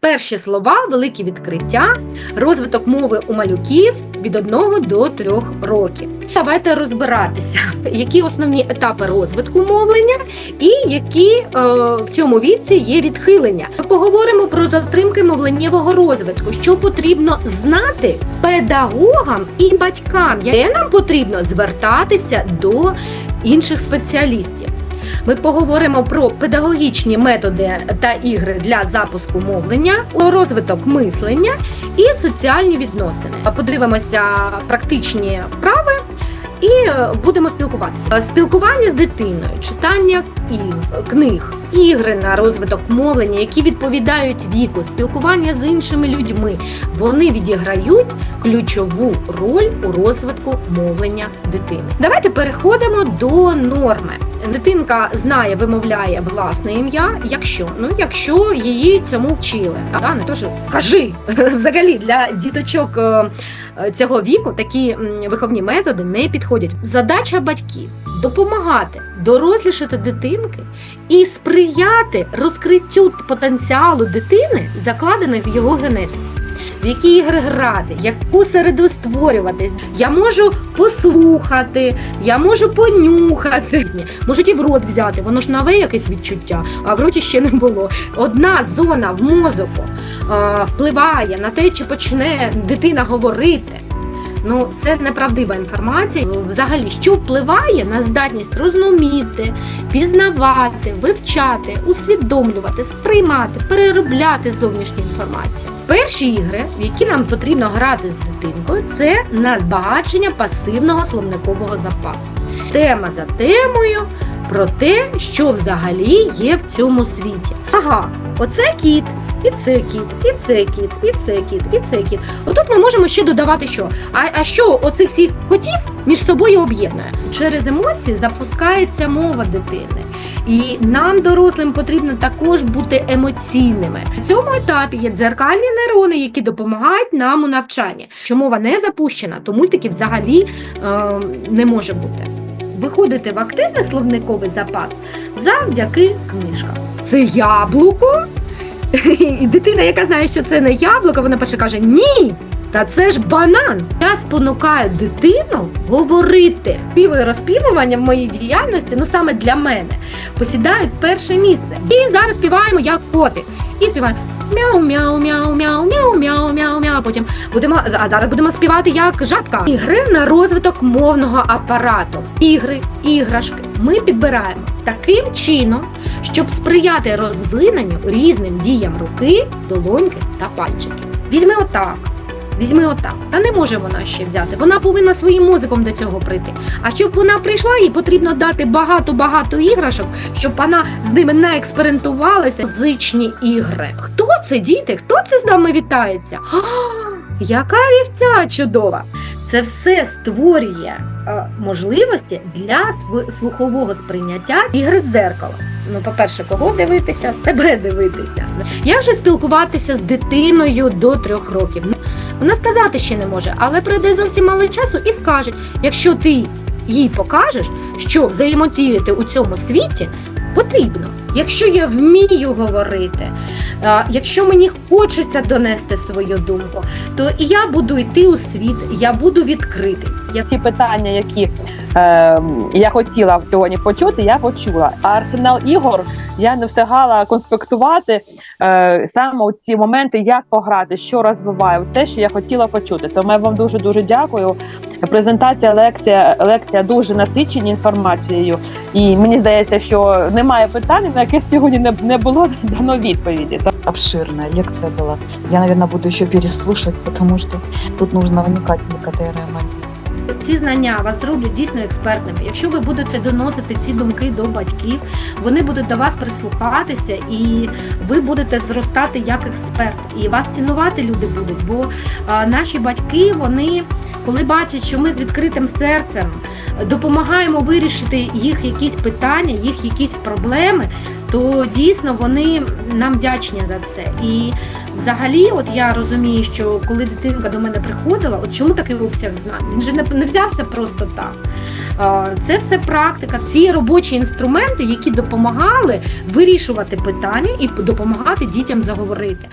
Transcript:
перші слова, великі відкриття, розвиток мови у малюків від 1 до 3 років. Давайте розбиратися, які основні етапи розвитку мовлення і які е, в цьому віці є відхилення. Ми поговоримо про затримки мовленнєвого розвитку, що потрібно знати педагогам і батькам, де нам потрібно звертатися до інших спеціалістів. Ми поговоримо про педагогічні методи та ігри для запуску мовлення, розвиток мислення і соціальні відносини. Подивимося практичні вправи і будемо спілкуватися. Спілкування з дитиною, читання і книг, ігри на розвиток мовлення, які відповідають віку, спілкування з іншими людьми. Вони відіграють ключову роль у розвитку мовлення дитини. Давайте переходимо до норми. Дитинка знає, вимовляє власне ім'я, якщо ну якщо її цьому вчили. Та не то що кажи взагалі для діточок е, цього віку такі виховні методи не підходять. Задача батьків допомагати дорослішати дитинки і сприяти розкриттю потенціалу дитини, закладених в його генетиці. В які ігри грати, яку середу створюватись. Я можу послухати, я можу понюхати. Можуть і в рот взяти, воно ж нове якесь відчуття, а в роті ще не було. Одна зона в мозоку а, впливає на те, чи почне дитина говорити. Ну, це неправдива інформація. Взагалі, що впливає на здатність розуміти, пізнавати, вивчати, усвідомлювати, сприймати, переробляти зовнішню інформацію. Перші ігри, в які нам потрібно грати з дитинкою, це на збагачення пасивного словникового запасу. Тема за темою про те, що взагалі є в цьому світі. Ага, оце кіт. І це кіт, і це кіт, і це кіт, і це кіт. Отут ми можемо ще додавати що? А, а що оцих всіх котів між собою об'єднує? Через емоції запускається мова дитини. І нам, дорослим, потрібно також бути емоційними. На цьому етапі є дзеркальні нейрони, які допомагають нам у навчанні. Якщо мова не запущена, то мультиків взагалі е, не може бути. Виходити в активний словниковий запас завдяки книжкам. Це яблуко? І дитина, яка знає, що це не яблуко, вона перше каже: Ні! Та це ж банан. Я спонукаю дитину говорити. Співи розпівування в моїй діяльності, ну саме для мене, посідають перше місце. І зараз співаємо як коти. І співаємо мяу-мяу-мяу-мяу-мяу-мяу-мяу-мяу. Потім будемо а зараз будемо співати як жабка. Ігри на розвиток мовного апарату. Ігри, іграшки. Ми підбираємо таким чином, щоб сприяти розвиненню різним діям руки, долоньки та пальчиків. Візьми отак. Візьми отак. Та не може вона ще взяти. Вона повинна своїм мозиком до цього прийти. А щоб вона прийшла, їй потрібно дати багато-багато іграшок, щоб вона з ними не експериментувалася. Музичні ігри. Хто це, діти? Хто це з нами вітається? А, яка вівця чудова! Це все створює е, можливості для слухового сприйняття ігри дзеркала. Ну, по-перше, кого дивитися, себе дивитися. Як же спілкуватися з дитиною до трьох років? Вона сказати ще не може, але прийде зовсім мало часу і скаже, якщо ти їй покажеш, що взаємодіяти у цьому світі потрібно. Якщо я вмію говорити, якщо мені хочеться донести свою думку, то і я буду йти у світ, я буду відкритий. Ті питання, які е, я хотіла сьогодні почути, я почула. А арсенал ігор я не встигала конспектувати е, саме у ці моменти, як пограти, що розвиваю, те, що я хотіла почути. Тому я вам дуже дуже дякую. Презентація, лекція, лекція дуже насичені інформацією, і мені здається, що немає питань, на яке сьогодні не, не було дано відповіді. обширная лекция была. Я, наверное, буду еще переслушать, потому что тут нужно вникать в некоторые моменты. ці знання вас зроблять дійсно експертними. Якщо ви будете доносити ці думки до батьків, вони будуть до вас прислухатися, і ви будете зростати як експерт. І вас цінувати люди будуть. Бо а, наші батьки, вони коли бачать, що ми з відкритим серцем допомагаємо вирішити їх якісь питання, їх якісь проблеми, то дійсно вони нам вдячні за це. І взагалі, от я розумію, що коли дитинка до мене приходила, от чому такий обсяг знань? Він же не, не взявся просто так. Це все практика, ці робочі інструменти, які допомагали вирішувати питання і допомагати дітям заговорити.